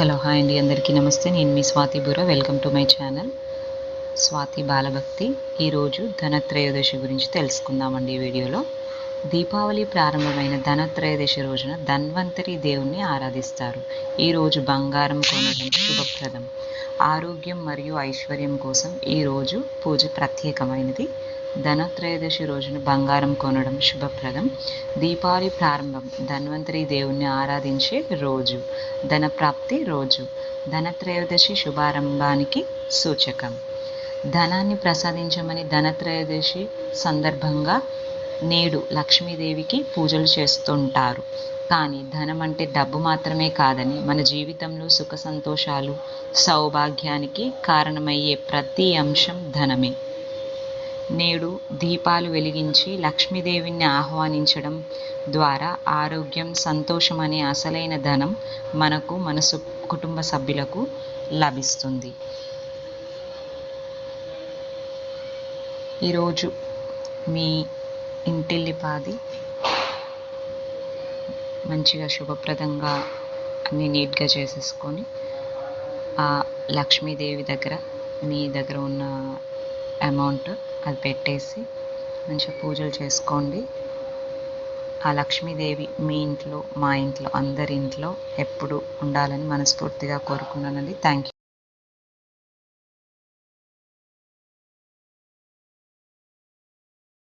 Hello hi అండి. అందరికీ నమస్తే. నేను మీ Swathi Burra. Welcome to my channel Swathi Balabhakti. ఈరోజు ధనత్రయోదశి గురించి తెలుసుకుందామండి ఈ వీడియోలో. దీపావళి ప్రారంభమైన ధనత్రయోదశి రోజున ధన్వంతరి దేవుణ్ణి ఆరాధిస్తారు. ఈరోజు బంగారం కొనడం శుభప్రదం. ఆరోగ్యం మరియు ఐశ్వర్యం కోసం ఈ రోజు పూజ ప్రత్యేకమైనది. ధనత్రయోదశి రోజున బంగారం కొనడం శుభప్రదం. దీపావళి ప్రారంభం. ధన్వంతరి దేవుణ్ణి ఆరాధించే రోజు. ధనప్రాప్తి రోజు. ధనత్రయోదశి శుభారంభానికి సూచకం. ధనాన్ని ప్రసాదించమని ధనత్రయోదశి సందర్భంగా నేడు లక్ష్మీదేవికి పూజలు చేస్తుంటారు. కానీ ధనం అంటే డబ్బు మాత్రమే కాదని మన జీవితంలో సుఖ సంతోషాలు సౌభాగ్యానికి కారణమయ్యే ప్రతి అంశం ధనమే. నేడు దీపాలు వెలిగించి లక్ష్మీదేవిని ఆహ్వానించడం ద్వారా ఆరోగ్యం సంతోషం అనే అసలైన ధనం మనకు మనసు కుటుంబ సభ్యులకు లభిస్తుంది. ఈరోజు మీ ఇంటిల్లిపాది మంచిగా శుభప్రదంగా అన్ని నీట్గా చేసేసుకొని ఆ లక్ష్మీదేవి దగ్గర మీ దగ్గర ఉన్న అమౌంట్ అది పెట్టేసి మంచిగా పూజలు చేసుకోండి. ఆ లక్ష్మీదేవి మీ ఇంట్లో మా ఇంట్లో అందరి ఇంట్లో ఎప్పుడు ఉండాలని మనస్ఫూర్తిగా కోరుకున్నానండి. Thank you